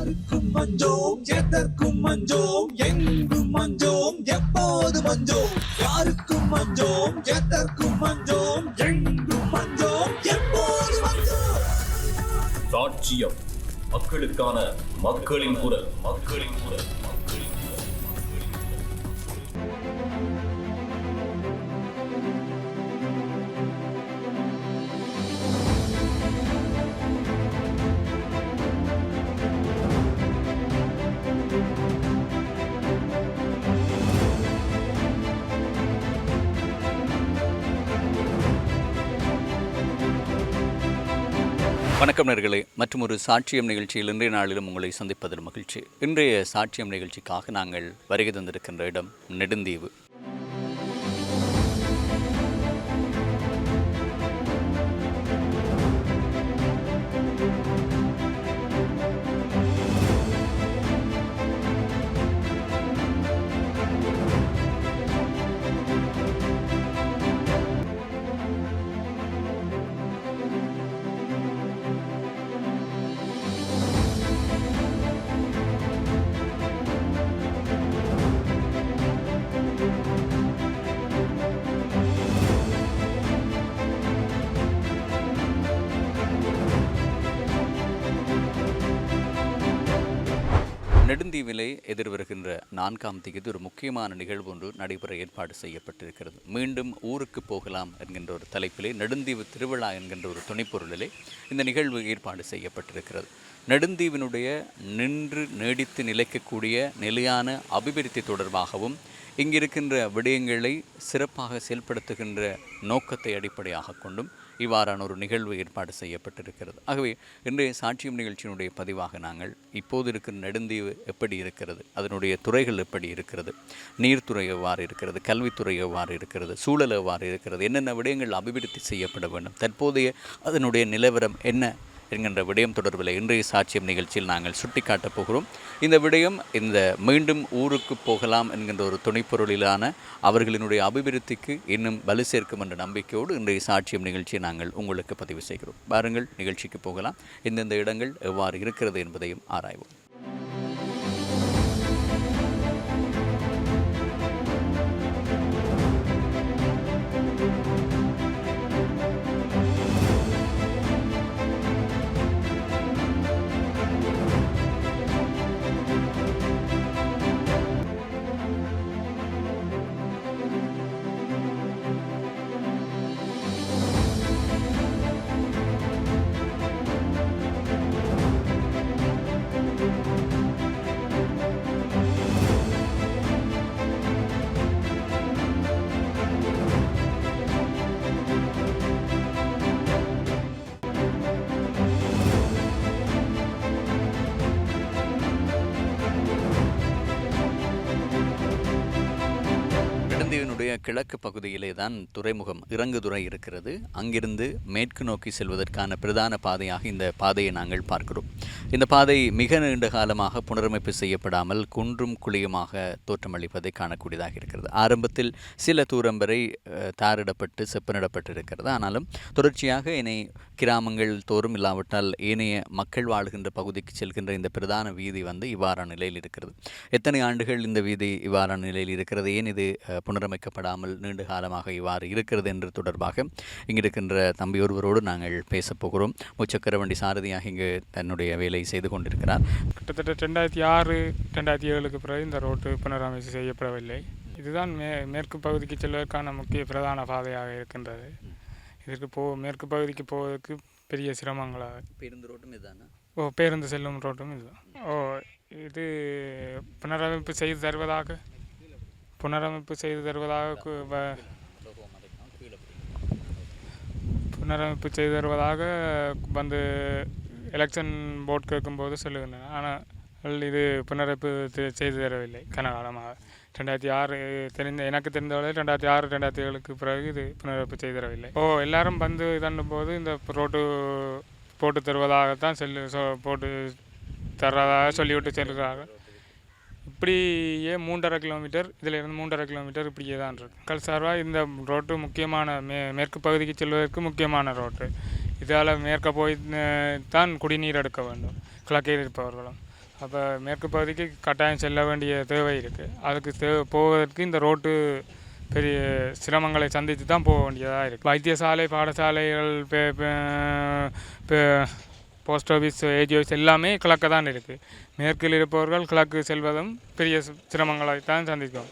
யாருக்கும் மஞ்சோம் எதற்கும் மஞ்சோம் எங்கும் மஞ்சோம் எப்போது மஞ்சோம்? யாருக்கும் மஞ்சோம் எதற்கும் மஞ்சோம் எங்கும் மஞ்சோம் எப்போது மஞ்சோம்? சாட்சியம். மக்களுக்கான மக்களின் குரல். மக்களின் குரல். வணக்கம் நேர்களே. மற்றும் ஒரு சாட்சியம் நிகழ்ச்சியில் இன்றைய நாளிலும் உங்களை சந்திப்பதில் மகிழ்ச்சி. இன்றைய சாட்சியம் நிகழ்ச்சிக்காக நாங்கள் வருகை தந்திருக்கின்ற இடம் நெடுந்தீவு. நான்காம் தேதி ஒரு முக்கியமான நிகழ்வு ஒன்று நடைபெற ஏற்பாடு செய்யப்பட்டிருக்கிறது. மீண்டும் ஊருக்கு போகலாம் என்கின்ற ஒரு தலைப்பிலே நெடுந்தீவு திருவிழா என்கின்ற ஒரு துணைப்பொருளிலே இந்த நிகழ்வு ஏற்பாடு செய்யப்பட்டிருக்கிறது. நெடுந்தீவினுடைய நின்று நீடித்து நிலைக்கக்கூடிய நிலையான அபிவிருத்தி தொடர்பாகவும் இங்கிருக்கின்ற விடயங்களை சிறப்பாக செயல்படுத்துகின்ற நோக்கத்தை அடிப்படையாக கொண்டும் இவ்வாறான ஒரு நிகழ்வு ஏற்பாடு செய்யப்பட்டிருக்கிறது. ஆகவே இன்றைய சாட்சியம் நிகழ்ச்சியினுடைய பதிவாக நாங்கள் இப்போது இருக்கிற நெடுந்தீவு எப்படி இருக்கிறது அதனுடைய துறைகள் எப்படி இருக்கிறது நீர்த்துறை எவ்வாறு இருக்கிறது கல்வித்துறை எவ்வாறு இருக்கிறது சூழல் எவ்வாறு இருக்கிறது என்னென்ன விடயங்கள் அபிவிருத்தி செய்யப்பட வேண்டும் தற்போதைய அதனுடைய நிலவரம் என்ன என்கின்ற விடயம் தொடர்பில் இன்றைய சாட்சியம் நிகழ்ச்சியில் நாங்கள் சுட்டிக்காட்டப் போகிறோம். இந்த விடயம் இந்த மீண்டும் ஊருக்கு போகலாம் என்கின்ற ஒரு துணைப்பொருளிலான அவர்களினுடைய அபிவிருத்திக்கு இன்னும் வலு சேர்க்கும் என்ற நம்பிக்கையோடு இன்றைய சாட்சியம் நிகழ்ச்சியை நாங்கள் உங்களுக்கு பதிவு செய்கிறோம். பாருங்கள் நிகழ்ச்சிக்கு போகலாம். இந்தந்த இடங்கள் எவ்வாறு இருக்கிறது என்பதையும் ஆராய்வோம். கிழக்கு பகுதியிலே தான் துறைமுகம் இறங்குதுறை இருக்கிறது. அங்கிருந்து மேற்கு நோக்கி செல்வதற்கான பிரதான பாதையாக இந்த பாதையை நாங்கள் பார்க்கிறோம். இந்த பாதை மிக நீண்ட காலமாக புனரமைப்பு செய்யப்படாமல் குன்றும் குழியுமாக தோற்றமளிப்பதை காணக்கூடியதாக இருக்கிறது. ஆரம்பத்தில் சில தூரம் வரை தாரிடப்பட்டு செப்பனிடப்பட்டு இருக்கிறது ஆனாலும் தொடர்ச்சியாக இனி கிராமங்கள் தோறும் இல்லாவிட்டால் ஏனைய மக்கள் வாழ்கின்ற பகுதிக்கு செல்கின்ற இந்த பிரதான வீதி வந்து இவ்வாறான நிலையில் இருக்கிறது. எத்தனை ஆண்டுகள் இந்த வீதி இவ்வாறான நிலையில் இருக்கிறது? ஏன் இது புனரமைக்கப்படாது புனரமைக்கப்படாமல் நீண்ட காலமாக இவ்வாறு இருக்கிறது என்று தொடர்பாக இங்கு இருக்கின்ற தம்பி ஒருவரோடு நாங்கள் பேசப் போகிறோம். முச்சக்கர வண்டி சாரதியாக இங்கு தன்னுடைய வேலை செய்து கொண்டிருக்கிறார். கிட்டத்தட்ட ரெண்டாயிரத்தி ஆறு ரெண்டாயிரத்தி ஏழுக்கு பிறகு இந்த ரோட்டு புனரமைப்பு செய்யப்படவில்லை. இதுதான் மே மேற்கு பகுதிக்கு செல்வதற்கான முக்கிய பிரதான பாதையாக இருக்கின்றது. இதற்கு போ மேற்கு பகுதிக்கு போவதற்கு பெரிய சிரமங்களாக. பேருந்து ரோட்டும் இதுதானா? ஓ பேருந்து செல்லும் ரோட்டும் இதுதான். ஓ இது புனரமைப்பு செய்து தருவதாக? புனரமைப்பு செய்து தருவதாக புனரமைப்பு செய்து தருவதாக வந்து எலெக்ஷன் போர்ட் கேட்கும்போது சொல்லுகின்றன ஆனால் இது புனரமைப்பு செய்து தரவில்லை கனகாலமாக ரெண்டாயிரத்தி ஆறு தெரிந்த எனக்கு தெரிந்தவரை ரெண்டாயிரத்தி ஆறு ரெண்டாயிரத்தி ஏழுக்கு பிறகு இது புனரமைப்பு செய்து தரவில்லை. ஓ எல்லாரும் வந்து இதன்னும் போது இந்த ரோட்டு போட்டு தருவதாகத்தான் செல்லு சொ போட்டு தர்றதாக சொல்லிவிட்டு செல்கிறார்கள். இப்படியே மூன்றரை கிலோமீட்டர் இதில் இருந்து மூன்றரை கிலோமீட்டர் இப்படியே தான் இருக்கு மக்கள் சார்பாக இந்த ரோட்டு முக்கியமான மே மேற்கு பகுதிக்கு செல்வதற்கு முக்கியமான ரோட்டு. இதால் மேற்க போய் தான் குடிநீர் எடுக்க வேண்டும் கிழக்கையில் இருப்பவர்களும். அப்போ மேற்கு பகுதிக்கு கட்டாயம் செல்ல வேண்டிய தேவை இருக்குது அதுக்கு தே போவதற்கு இந்த ரோட்டு பெரிய சிரமங்களை சந்தித்து தான் போக வேண்டியதாக இருக்குது வைத்தியசாலை பாடசாலைகள் போஸ்ட் ஆஃபீஸ் ஏஜி ஆஃபீஸ் எல்லாமே கிழக்க தான் இருக்குது மேற்கில் இருப்பவர்கள் கிழக்கு செல்வதும் பெரிய சிரமங்களைத்தான் சந்திக்கும்.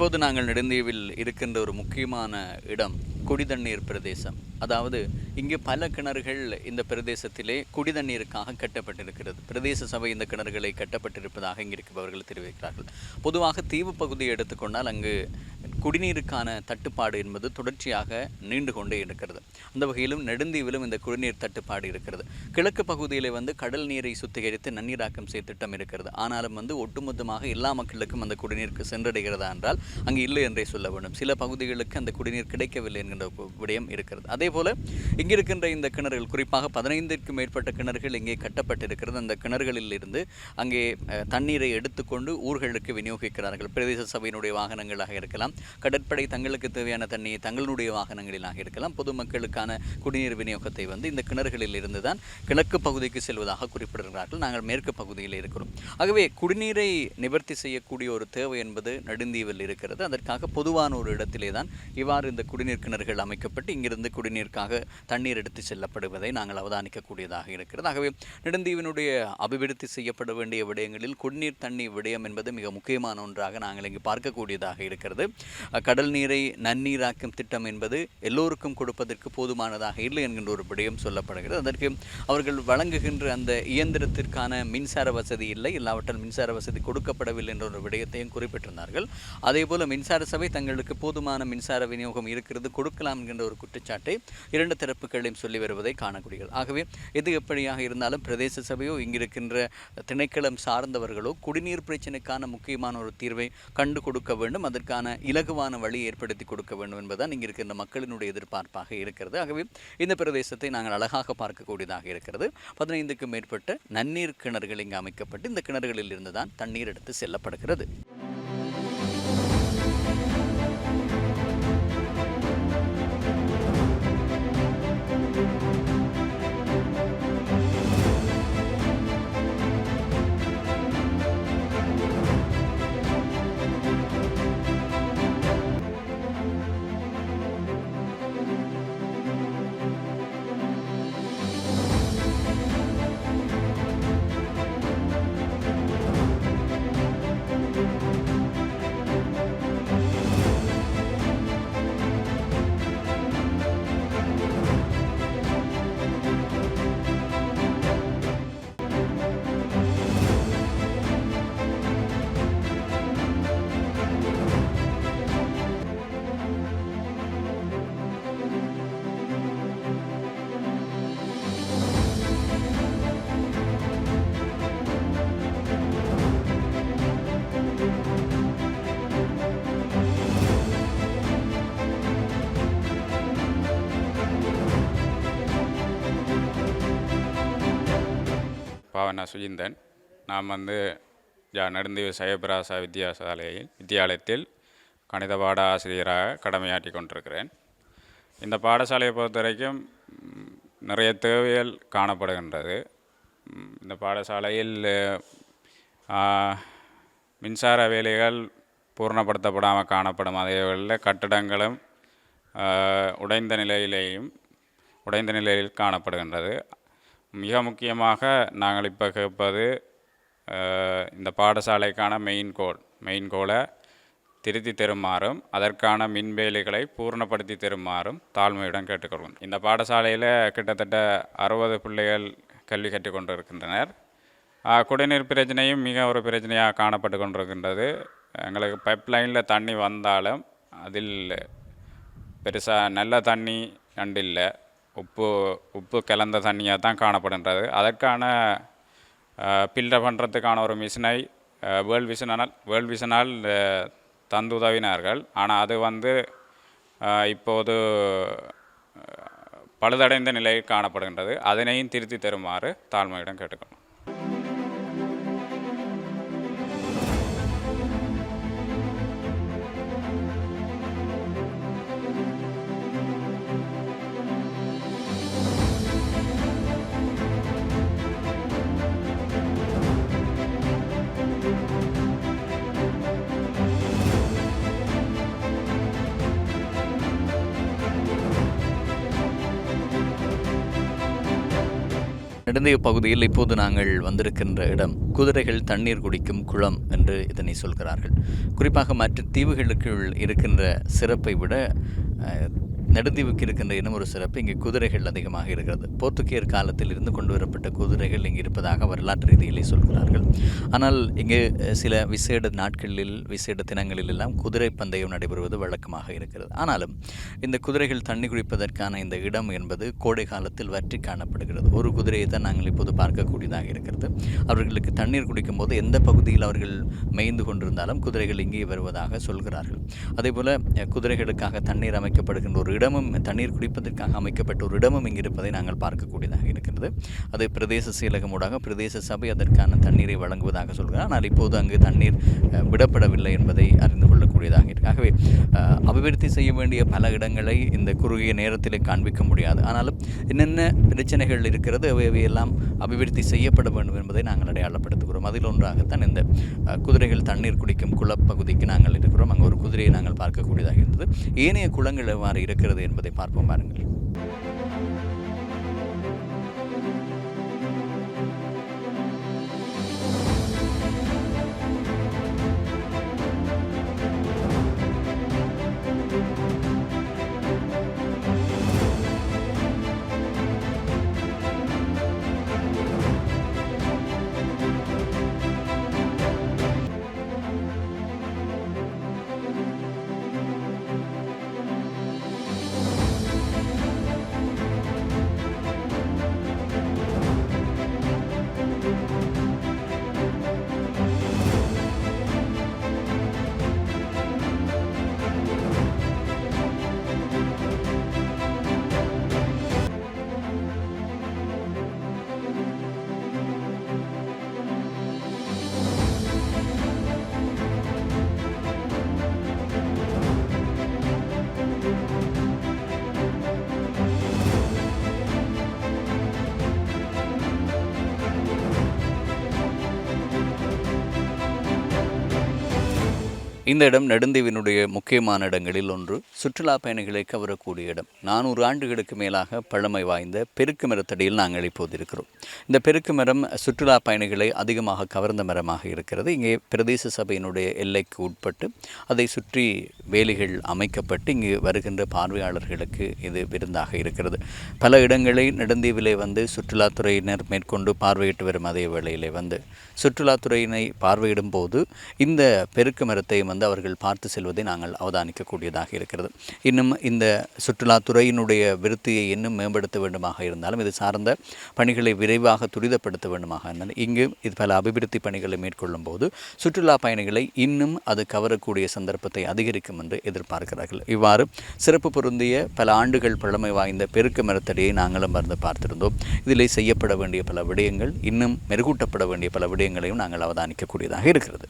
இப்போது நாங்கள் நெடுந்தீவில் இருக்கின்ற ஒரு முக்கியமான இடம். குடிதண்ணீர் பிரதேசம். அதாவது இங்கு பல கிணறுகள் இந்த பிரதேசத்திலே குடிதண்ணீருக்காக கட்டப்பட்டிருக்கிறது. பிரதேச சபை இந்த கிணறுகளை கட்டப்பட்டிருப்பதாக இங்கிருக்கிறவர்கள் இருப்பவர்கள் தெரிவிக்கிறார்கள். பொதுவாக தீவு பகுதியை எடுத்துக்கொண்டால் அங்கு குடிநீருக்கான தட்டுப்பாடு என்பது தொடர்ச்சியாக நீண்டு கொண்டே இருக்கிறது. அந்த வகையிலும் நெடுந்தீவிலும் இந்த குடிநீர் தட்டுப்பாடு இருக்கிறது. கிழக்கு பகுதியில் வந்து கடல் நீரை சுத்திகரித்து நன்னீராக்கம் செய்ய திட்டம் இருக்கிறது. ஆனாலும் வந்து ஒட்டுமொத்தமாக எல்லா மக்களுக்கும் அந்த குடிநீருக்கு சென்றடைகிறதா என்றால் அங்கு இல்லை என்றே சொல்ல வேண்டும். சில பகுதிகளுக்கு அந்த குடிநீர் கிடைக்கவில்லை என்கின்ற ஒரு விடயம் இருக்கிறது. அதே போல இங்கே இருக்கின்ற இந்த கிணறுகள் குறிப்பாக பதினைந்திற்கும் மேற்பட்ட கிணறுகள் இங்கே கட்டப்பட்டிருக்கிறது. அந்த கிணறுகளில் இருந்து அங்கே தண்ணீரை எடுத்துக்கொண்டு ஊர்களுக்கு விநியோகிக்கிறார்கள். பிரதேச சபையினுடைய வாகனங்களாக இருக்கலாம் கடற்படை தங்களுக்கு தேவையான தண்ணியை தங்களுடைய வாகனங்களிலாக இருக்கலாம் பொதுமக்களுக்கான குடிநீர் விநியோகத்தை வந்து இந்த கிணறுகளில் இருந்து தான் கிழக்கு பகுதிக்கு செல்வதாக குறிப்பிடுகிறார்கள். நாங்கள் மேற்கு பகுதியில் இருக்கிறோம். ஆகவே குடிநீரை நிவர்த்தி செய்யக்கூடிய ஒரு தேவை என்பது நெடுந்தீவில் இருக்கிறது. அதற்காக பொதுவான ஒரு இடத்திலே தான் இவ்வாறு இந்த குடிநீர் கிணறு கிணறுகள் அமைக்கப்பட்டு இங்கிருந்து குடிநீருக்காக தண்ணீர் எடுத்து செல்லப்படுவதை நாங்கள் அவதானிக்கக்கூடியதாக இருக்கிறது. ஆகவே நெடுந்தீவினுடைய அபிவிருத்தி செய்யப்பட வேண்டிய விடயங்களில் குடிநீர் தண்ணீர் விடயம் என்பது மிக முக்கியமான ஒன்றாக நாங்கள் இங்கு பார்க்கக்கூடியதாக இருக்கிறது. கடல் நீரை நன்னீராக்கும் திட்டம் என்பது எல்லோருக்கும் கொடுப்பதற்கு போதுமானதாக இல்லை என்கின்ற ஒரு விடயம் சொல்லப்படுகிறது. அதற்கு அவர்கள் வழங்குகின்ற அந்த இயந்திரத்திற்கான மின்சார வசதி இல்லை இல்லாவற்றால் மின்சார வசதி கொடுக்கப்படவில்லை என்ற ஒரு விடயத்தையும் குறிப்பிட்டிருந்தார்கள். அதே போல மின்சார சபை தங்களுக்கு போதுமான மின்சார விநியோகம் இருக்கிறது கொடுக்கலாம் என்கின்ற ஒரு குற்றச்சாட்டை இரண்டு தரப்புகளையும் சொல்லி வருவதை காணக்கூடியது ஆகவே எது எப்படியாக இருந்தாலும் பிரதேச சபையோ இங்கிருக்கின்ற திணைக்களம் சார்ந்தவர்களோ குடிநீர் பிரச்சனைக்கான முக்கியமான ஒரு தீர்வை கண்டு கொடுக்க வேண்டும். அதற்கான இலகுவான வழி ஏற்படுத்தி கொடுக்க வேண்டும் என்பதுதான் இங்கே இருக்கின்ற மக்களினுடைய எதிர்பார்ப்பாக இருக்கிறது. ஆகவே இந்த பிரதேசத்தை நாங்கள் அழகாக பார்க்கக்கூடியதாக இருக்கிறது. பதினைந்துக்கும் மேற்பட்ட நன்னீர் கிணறுகள் இங்கு அமைக்கப்பட்டு இந்த கிணறுகளில் இருந்து தான் தண்ணீர் எடுத்து செல்லப்படுகிறது. பாவனா சுஜிந்தன். நாம் வந்து ஜா நெடுந்தீவு சைவபிராசா வித்தியாசாலையில் வித்தியாலயத்தில் கணித பாட ஆசிரியராக கடமையாற்றி கொண்டிருக்கிறேன். இந்த பாடசாலையை பொறுத்த வரைக்கும் நிறைய தேவைகள் காணப்படுகின்றது. இந்த பாடசாலையில் மின்சார வேலைகள் பூர்ணப்படுத்தப்படாமல் காணப்படும். அதே வேளையில் கட்டடங்களும் உடைந்த நிலையிலேயும் உடைந்த நிலையில் காணப்படுகின்றது. மிக முக்கியமாக நாங்கள் இப்போ கேட்பது இந்த பாடசாலைக்கான மெயின் கோல் மெயின் கோலை திருத்தி தருமாறும் அதற்கான மின்வேலிகளை பூர்ணப்படுத்தி தருமாறும் தாழ்மையுடன் கேட்டுக்கொள்வோம். இந்த பாடசாலையில் கிட்டத்தட்ட அறுபது பிள்ளைகள் கல்வி கற்றுக்கொண்டு கொண்டிருக்கின்றனர். குடிநீர் பிரச்சனையும் மிக ஒரு பிரச்சனையாக காணப்பட்டு கொண்டிருக்கின்றது. எங்களுக்கு பைப் லைனில் தண்ணி வந்தாலும் அதில் பெருசாக நல்ல தண்ணி நண்டில்லை உப்பு உப்பு கலந்த தண்ணியாக தான் காணப்படுகின்றது. அதற்கான பில்டர் பண்ணுறதுக்கான ஒரு மிஷினை வேர்ல்ட் விஷனால் வேர்ல்ட் விஷனால் தந்து உதவினார்கள். ஆனால் அது வந்து இப்போது பழுதடைந்த நிலையில் காணப்படுகின்றது. அதனையும் திருத்தி தருமாறு தாழ்மையிடம் கேட்டுக்கணும் நெடுந்தீவு பகுதியில் இப்போது நாங்கள் வந்திருக்கின்ற இடம் குதிரைகள் தண்ணீர் குடிக்கும் குளம் என்று இதனை சொல்கிறார்கள். குறிப்பாக மற்ற தீவுகளுக்குள் இருக்கின்ற சிறப்பை விட நெடுந்தீவுக்கு இருக்கின்ற இன்னும் ஒரு சிறப்பு இங்கே குதிரைகள் அதிகமாக இருக்கிறது. போர்த்துகேயர் காலத்தில் இருந்து கொண்டு வரப்பட்ட குதிரைகள் இங்கே இருப்பதாக வரலாற்று ரீதியிலே சொல்கிறார்கள். ஆனால் இங்கே சில விசேட நாட்களில் விசேட தினங்களில் எல்லாம் குதிரை பந்தயம் நடைபெறுவது வழக்கமாக இருக்கிறது. ஆனாலும் இந்த குதிரைகள் தண்ணி குடிப்பதற்கான இந்த இடம் என்பது கோடை காலத்தில் வற்றி காணப்படுகிறது. ஒரு குதிரையை தான் நாங்கள் இப்போது பார்க்கக்கூடியதாக இருக்கிறது. அவர்களுக்கு தண்ணீர் குடிக்கும் போது எந்த பகுதியில் அவர்கள் மேய்ந்து கொண்டிருந்தாலும் குதிரைகள் இங்கே வருவதாக சொல்கிறார்கள். அதேபோல் குதிரைகளுக்காக தண்ணீர் அமைக்கப்படுகின்ற ஒரு இடமும் தண்ணீர் குடிப்பதற்காக அமைக்கப்பட்ட ஒரு இடமும் இங்கு இருப்பதை நாங்கள் பார்க்கக்கூடியதாக இருக்கிறது அது பிரதேச செயலகம் ஊடாக பிரதேச சபை அதற்கான தண்ணீரை வழங்குவதாக சொல்கிறார். ஆனால் இப்போது அங்கு தண்ணீர் விடப்படவில்லை என்பதை அறிந்து கொள்ளக்கூடியதாக ஆகவே அபிவிருத்தி செய்ய வேண்டிய பல இடங்களை இந்த குறுகிய நேரத்தில் காண்பிக்க முடியாது. ஆனாலும் என்னென்ன பிரச்சனைகள் இருக்கிறது அவையவையெல்லாம் அபிவிருத்தி செய்யப்பட வேண்டும் என்பதை நாங்கள் அடையாளப்படுத்துகிறோம். அதில் ஒன்றாகத்தான் இந்த குதிரைகள் தண்ணீர் குடிக்கும் குளப்பகுதிக்கு நாங்கள் இருக்கிறோம். அங்கே ஒரு குதிரையை நாங்கள் பார்க்கக்கூடியதாக இருந்தது. ஏனைய குளங்கள் எவ்வாறு இருக்கிறது என்பதை பார்ப்போம் பாருங்கள். இந்த இடம் நெடுந்தீவினுடைய முக்கியமான இடங்களில் ஒன்று. சுற்றுலா பயணிகளை கவரக்கூடிய இடம். நானூறு ஆண்டுகளுக்கு மேலாக பழமை வாய்ந்த பெருக்கு மரத்தடியில் நாங்கள் இப்போது இருக்கிறோம். இந்த பெருக்கு மரம் சுற்றுலா பயணிகளை அதிகமாக கவர்ந்த மரமாக இருக்கிறது. இங்கே பிரதேச சபையினுடைய எல்லைக்கு உட்பட்டு அதை சுற்றி வேலிகள் அமைக்கப்பட்டு இங்கு வருகின்ற பார்வையாளர்களுக்கு இது விருந்தாக இருக்கிறது. பல இடங்களை நெடுந்தீவிலே வந்து சுற்றுலாத்துறையினர் மேற்கொண்டு பார்வையிட்டு வரும் அதே வேளையிலே வந்து சுற்றுலாத்துறையினை பார்வையிடும் போது இந்த பெருக்கு மரத்தை வந்து அவர்கள் பார்த்து செல்வதை நாங்கள் அவதானிக்கக்கூடியதாக இருக்கிறது. இன்னும் இந்த சுற்றுலாத்துறையினுடைய விருத்தியை இன்னும் மேம்படுத்த வேண்டுமாக இருந்தாலும் இது சார்ந்த பணிகளை விரைவாக துரிதப்படுத்த வேண்டுமாக இருந்தாலும் இங்கு இது பல அபிவிருத்தி பணிகளை மேற்கொள்ளும் போது சுற்றுலா பயணிகளை இன்னும் அது கவரக்கூடிய சந்தர்ப்பத்தை அதிகரிக்கும் என்று எதிர்பார்க்கிறார்கள். இவ்வாறு சிறப்பு பொருந்திய பல ஆண்டுகள் பழமை வாய்ந்த பெருக்கு மரத்தடியை நாங்களும் மறந்து பார்த்திருந்தோம். இதிலே செய்யப்பட வேண்டிய பல விடயங்கள் இன்னும் மெருகூட்டப்பட வேண்டிய பல விடயங்களையும் நாங்கள் அவதானிக்கக்கூடியதாக இருக்கிறது.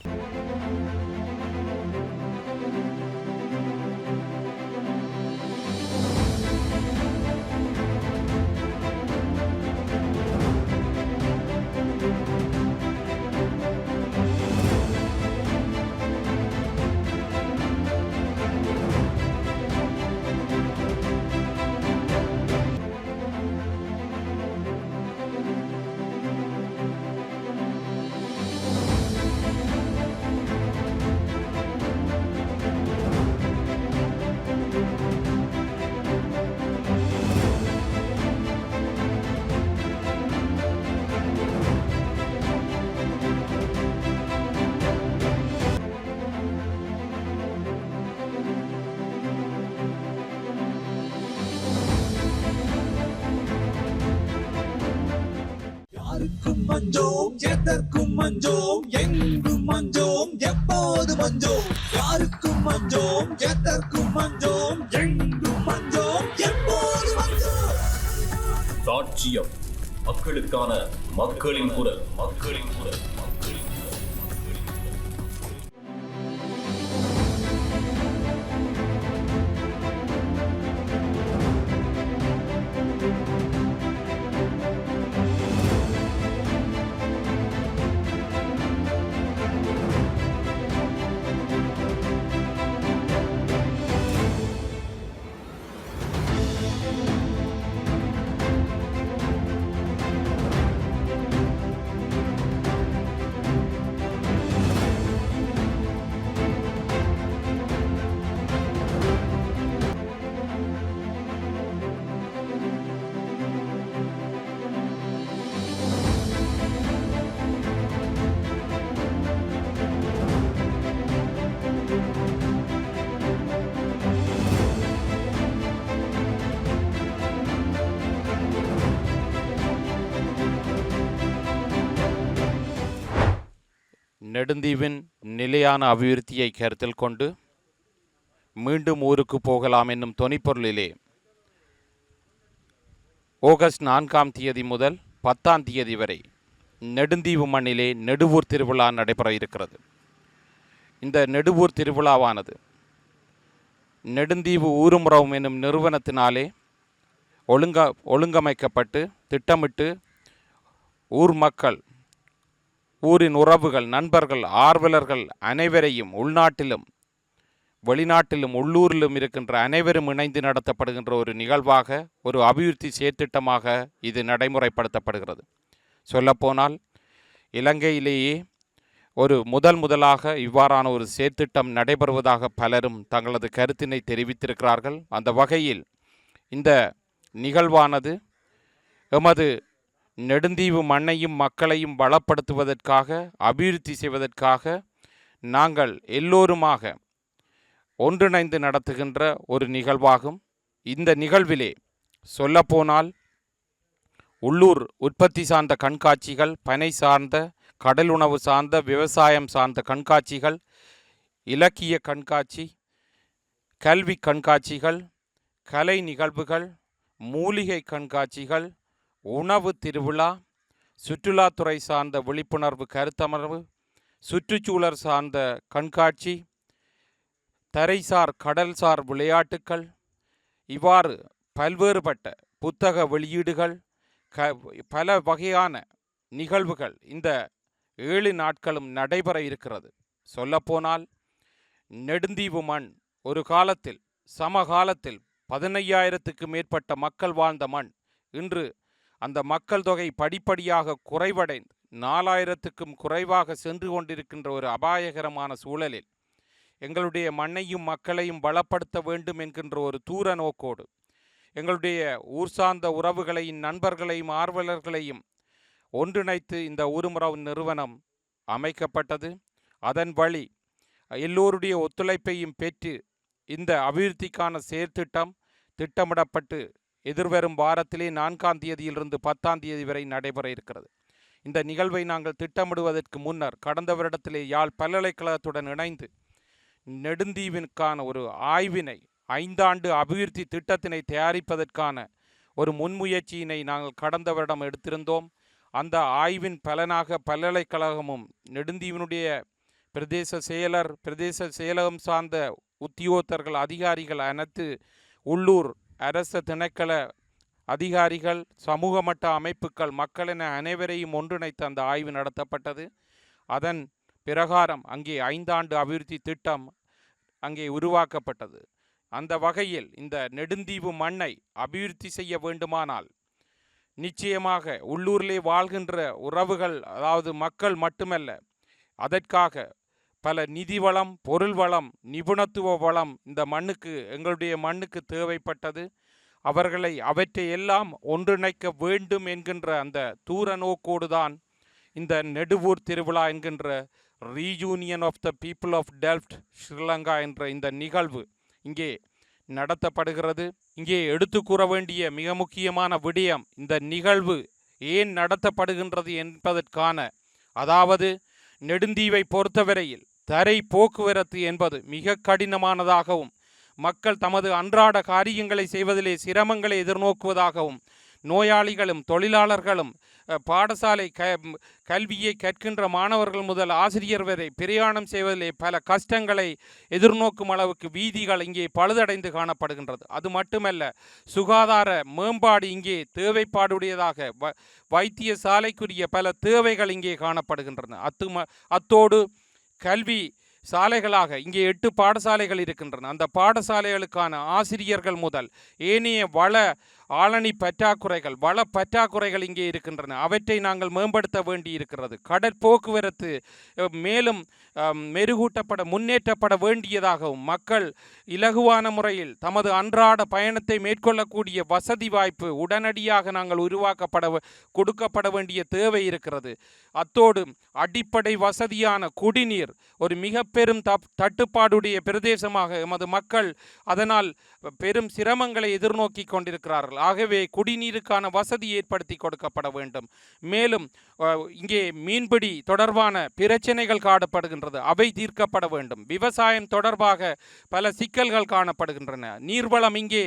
சாட்சியம் மக்களுக்கான மக்களின் குரல். மக்களின் குரல். நெடுந்தீவின் நிலையான அபிவிருத்தியை கருத்தில் கொண்டு மீண்டும் ஊருக்கு போகலாம் என்னும் தொனிப்பொருளிலே ஆகஸ்ட் நான்காம் தேதி முதல் பத்தாம் தேதி வரை நெடுந்தீவு மண்ணிலே நெடுவூர் திருவிழா நடைபெற இருக்கிறது. இந்த நெடுவூர் திருவிழாவானது நெடுந்தீவு ஊருமுறவும் என்னும் நிறுவனத்தினாலே ஒழுங்க ஒழுங்கமைக்கப்பட்டு திட்டமிட்டு ஊர் மக்கள் ஊரின் உறவுகள் நண்பர்கள் ஆர்வலர்கள் அனைவரையும் உள்நாட்டிலும் வெளிநாட்டிலும் உள்ளூரிலும் இருக்கின்ற அனைவரும் இணைந்து நடத்தப்படுகின்ற ஒரு நிகழ்வாக ஒரு அபிவிருத்தி செயற்திட்டமாக இது நடைமுறைப்படுத்தப்படுகிறது. சொல்லப்போனால் இலங்கையிலேயே ஒரு முதல் முதலாக இவ்வாறான ஒரு செயற்திட்டம் நடைபெறுவதாக பலரும் தங்களது கருத்தினை தெரிவித்திருக்கிறார்கள். அந்த வகையில் இந்த நிகழ்வானது எமது நெடுந்தீவு மண்ணையும் மக்களையும் வளப்படுத்துவதற்காக அபிவிருத்தி செய்வதற்காக நாங்கள் எல்லோருமாக ஒன்றிணைந்து நடத்துகின்ற ஒரு நிகழ்வாகும். இந்த நிகழ்விலே சொல்லப்போனால் உள்ளூர் உற்பத்தி சார்ந்த கண்காட்சிகள் பனை சார்ந்த கடல் உணவு சார்ந்த விவசாயம் சார்ந்த கண்காட்சிகள் இலக்கிய கண்காட்சி கல்வி கண்காட்சிகள் கலை நிகழ்வுகள் மூலிகை கண்காட்சிகள் உணவு திருவிழா சுற்றுலாத்துறை சார்ந்த விழிப்புணர்வு கருத்தமர்வு சுற்றுச்சூழல் சார்ந்த கண்காட்சி தரைசார் கடல்சார் விளையாட்டுக்கள் இவ்வாறு பல்வேறுபட்ட புத்தக வெளியீடுகள் க பல வகையான நிகழ்வுகள் இந்த ஏழு நாட்களும் நடைபெற இருக்கிறது. சொல்லப்போனால் நெடுந்தீவு மண் ஒரு காலத்தில் சமகாலத்தில் பதினையாயிரத்துக்கு மேற்பட்ட மக்கள் வாழ்ந்த மண். இன்று அந்த மக்கள் தொகை படிப்படியாக குறைவடைந்து நாலாயிரத்துக்கும் குறைவாக சென்று கொண்டிருக்கின்ற ஒரு அபாயகரமான சூழலில் எங்களுடைய மண்ணையும் மக்களையும் பலப்படுத்த வேண்டும் என்கின்ற ஒரு தூர நோக்கோடு எங்களுடைய ஊர் சார்ந்த உறவுகளையும் நண்பர்களையும் ஆர்வலர்களையும் ஒன்றிணைத்து இந்த ஊருமுறவு நிறுவனம் அமைக்கப்பட்டது. அதன் வழி எல்லோருடைய ஒத்துழைப்பையும் பெற்று இந்த அபிவிருத்திக்கான செயற்திட்டம் திட்டமிடப்பட்டு எதிர்வரும் வாரத்திலே நான்காம் தேதியிலிருந்து பத்தாம் தேதி வரை நடைபெற இருக்கிறது. இந்த நிகழ்வை நாங்கள் திட்டமிடுவதற்கு முன்னர் கடந்த வருடத்திலே யாழ் பல்கலைக்கழகத்துடன் இணைந்து நெடுந்தீவிற்கான ஒரு ஆய்வினை ஐந்தாண்டு அபிவிருத்தி திட்டத்தினை தயாரிப்பதற்கான ஒரு முன்முயற்சியினை நாங்கள் கடந்த வருடம் எடுத்திருந்தோம். அந்த ஆய்வின் பலனாக பல்கலைக்கழகமும் நெடுந்தீவினுடைய பிரதேச செயலர் பிரதேச செயலகம் சார்ந்த உத்தியோகத்தர்கள் அதிகாரிகள் அனைத்து உள்ளூர் அரச திணைக்கள அதிகாரிகள் சமூக மட்ட அமைப்புகள் மக்கள் என அனைவரையும் ஒன்றிணைத்து அந்த ஆய்வு நடத்தப்பட்டது. அதன் பிரகாரம் அங்கே ஐந்தாண்டு அபிவிருத்தி திட்டம் அங்கே உருவாக்கப்பட்டது. அந்த வகையில் இந்த நெடுந்தீவு மண்ணை அபிவிருத்தி செய்ய வேண்டுமானால் நிச்சயமாக உள்ளூரிலே வாழ்கின்ற உறவுகள் அதாவது மக்கள் மட்டுமல்ல அதற்காக பல நிதி வளம் பொருள் வளம் நிபுணத்துவ வளம் இந்த மண்ணுக்கு எங்களுடைய மண்ணுக்கு தேவைப்பட்டது. அவர்களை அவற்றை எல்லாம் ஒன்றிணைக்க வேண்டும் என்கின்ற அந்த தூர நோக்கோடு இந்த நெடுவூர் திருவிழா என்கின்ற reunion of the people of Delft Sri Lanka என்ற இந்த நிகழ்வு இங்கே நடத்தப்படுகிறது. இங்கே எடுத்து கூற வேண்டிய மிக முக்கியமான விடயம் இந்த நிகழ்வு ஏன் நடத்தப்படுகின்றது என்பதற்கான அதாவது நெடுந்தீவை பொறுத்தவரையில் தரை போக்குவரத்து என்பது மிக கடினமானதாகவும் மக்கள் தமது அன்றாட காரியங்களை செய்வதிலே சிரமங்களை எதிர்நோக்குவதாகவும் நோயாளிகளும் தொழிலாளர்களும் பாடசாலை க கல்வியை கற்கின்ற மாணவர்கள் முதல் ஆசிரியர் வரை பிரயாணம் செய்வதிலே பல கஷ்டங்களை எதிர்நோக்கும் அளவுக்கு வீதிகள் இங்கே பழுதடைந்து காணப்படுகின்றது. அது மட்டுமல்ல சுகாதார மேம்பாடு இங்கே தேவைப்பாடுடையதாக வ வைத்தியசாலைக்குரிய பல தேவைகள் இங்கே காணப்படுகின்றன. அத்தும அத்தோடு கல்வி சாலைகளாக இங்கே எட்டு பாடசாலைகள் இருக்கின்றன. அந்த பாடசாலைகளுக்கான ஆசிரியர்கள் முதல் ஏனைய வள ஆளணி பற்றாக்குறைகள் வள பற்றாக்குறைகள் இங்கே இருக்கின்றன. அவற்றை நாங்கள் மேம்படுத்த வேண்டி இருக்கிறது கடற்போக்குவரத்து மேலும் மெருகூட்டப்பட முன்னேற்றப்பட வேண்டியதாகவும் மக்கள் இலகுவான முறையில் தமது அன்றாட பயணத்தை மேற்கொள்ளக்கூடிய வசதி வாய்ப்பு உடனடியாக நாங்கள் உருவாக்கப்பட கொடுக்கப்பட வேண்டிய தேவை இருக்கிறது. அத்தோடு அடிப்படை வசதியான குடிநீர் ஒரு மிக பெரும் தப் தட்டுப்பாடுடைய பிரதேசமாக எமது மக்கள் அதனால் பெரும் சிரமங்களை எதிர்நோக்கி கொண்டிருக்கிறார்கள். ஆகவே குடிநீருக்கான வசதி ஏற்படுத்தி கொடுக்கப்பட வேண்டும். மேலும் இங்கே மீன்பிடி தொடர்பான பிரச்சனைகள் காணப்படுகின்றது. அவை தீர்க்கப்பட வேண்டும். விவசாயம் தொடர்பாக பல சிக்கல்கள் காணப்படுகின்றன. நீர்வளம் இங்கே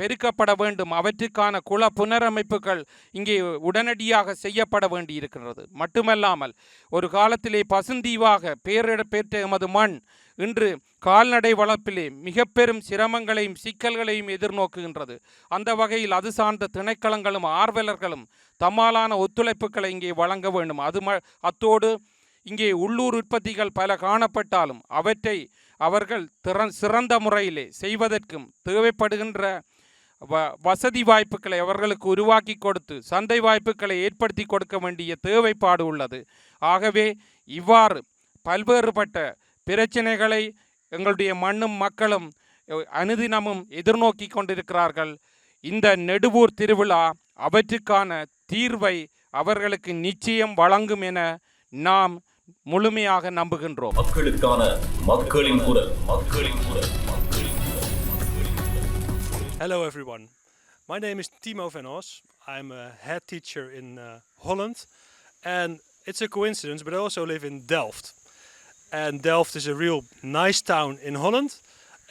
பெருக்கப்பட வேண்டும். அவற்றுக்கான குள புனரமைப்புகள் இங்கே உடனடியாக செய்யப்பட வேண்டியிருக்கின்றது. மட்டுமல்லாமல் ஒரு காலத்திலே பசுந்தீவாக பேரிட பெற்ற எமது மண் இன்று கால்நடை வளர்ப்பிலே மிக பெரும் சிரமங்களையும் சிக்கல்களையும் எதிர்நோக்குகின்றது. அந்த வகையில் அது சார்ந்த திணைக்களங்களும் ஆர்வலர்களும் தம்மாலான ஒத்துழைப்புகளை இங்கே வழங்க வேண்டும். அது ம அத்தோடு இங்கே உள்ளூர் உற்பத்திகள் பல காணப்பட்டாலும் அவற்றை அவர்கள் திறன் சிறந்த முறையிலே செய்வதற்கும் தேவைப்படுகின்ற வ வசதி வாய்ப்புகளை அவர்களுக்கு உருவாக்கி கொடுத்து சந்தை வாய்ப்புகளை ஏற்படுத்தி கொடுக்க வேண்டிய தேவைப்பாடு உள்ளது. ஆகவே இவ்வாறு பல்வேறுபட்ட பிரச்சனைகளை எங்களுடைய மண்ணும் மக்களும் அனுதினமும் எதிர்நோக்கி கொண்டிருக்கிறார்கள் இந்த நெடுவூர் திருவிழா அவற்றுக்கான தீர்வை அவர்களுக்கு நிச்சயம் வழங்கும் என நாம் முழுமையாக நம்புகின்றோம் மக்களுக்கான மக்களின் குரல் மக்களின் குரல் மக்களின் குரல் Hello, everyone. My name is Timo van Os. I'm a head teacher in uh, Holland, and it's a coincidence, but I also live in Delft. And Delft is a real nice town in Holland.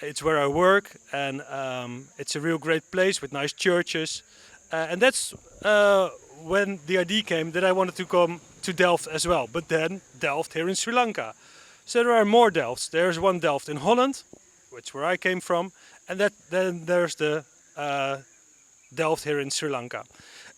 It's where I work, and um, it's a real great place with nice churches. Uh, and that's uh, when the idea came that I wanted to come to Delft as well. But then Delft here in Sri Lanka. So there are more Delfts. There's one Delft in Holland, which is where I came from, and that then there's the uh, Delft here in Sri Lanka.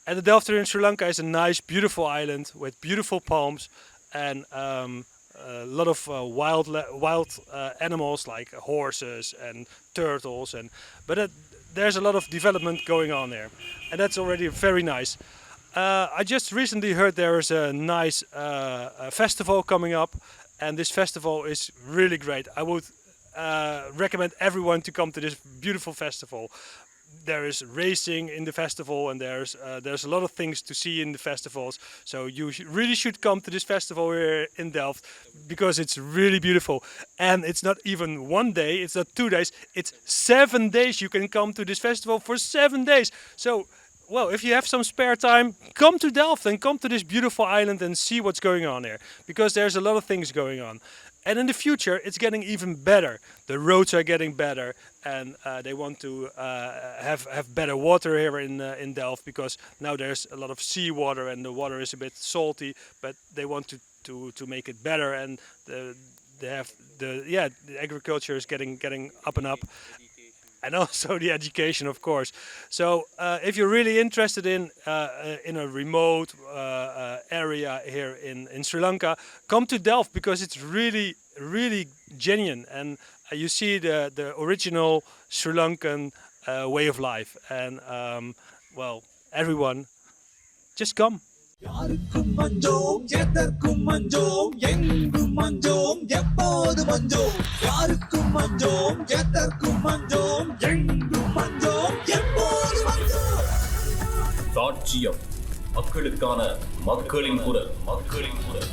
And the Delft here in Sri Lanka is a nice, beautiful island with beautiful palms and um, a lot of uh, wild wild uh, animals like horses and turtles and but it, there's a lot of development going on there, and that's already very nice. Uh, I just recently heard there is a nice uh, uh, festival coming up, and this festival is really great. I would uh, recommend everyone to come to this beautiful festival. There is racing in the festival, and there's uh, there's a lot of things to see in the festivals. So you sh- really should come to this festival here in Delft because it's really beautiful. And it's not even one day; it's not two days; it's seven days. You can come to this festival for seven days. So well, if you have some spare time, come to Delft and come to this beautiful island and see what's going on here because there's a lot of things going on. And in the future, it's getting even better. The roads are getting better, and uh, they want to uh, have have better water here in uh, in Delft because now there's a lot of seawater and the water is a bit salty. But they want to to, to make it better, and the, they have the yeah the agriculture is getting getting up and up and also the education, of course. So, uh, if you're really interested in uh, uh, in a remote uh, uh, area here in, in Sri Lanka, come to Delft because it's really really genuine, and uh, you see the the original Sri Lankan way of life. And um, well, everyone, just come. யாருக்கும் மஞ்சோம் எதற்கும் மஞ்சோம் எங்கும் மஞ்சோம் எப்போது மஞ்சோம்? யாருக்கும் மஞ்சோம் எதற்கும் மஞ்சோம் எங்கும் மஞ்சோம் எப்போது மஞ்சோம்? சாட்சியம். மக்களுக்கான மக்களின் குரல். மக்களின் குரல்.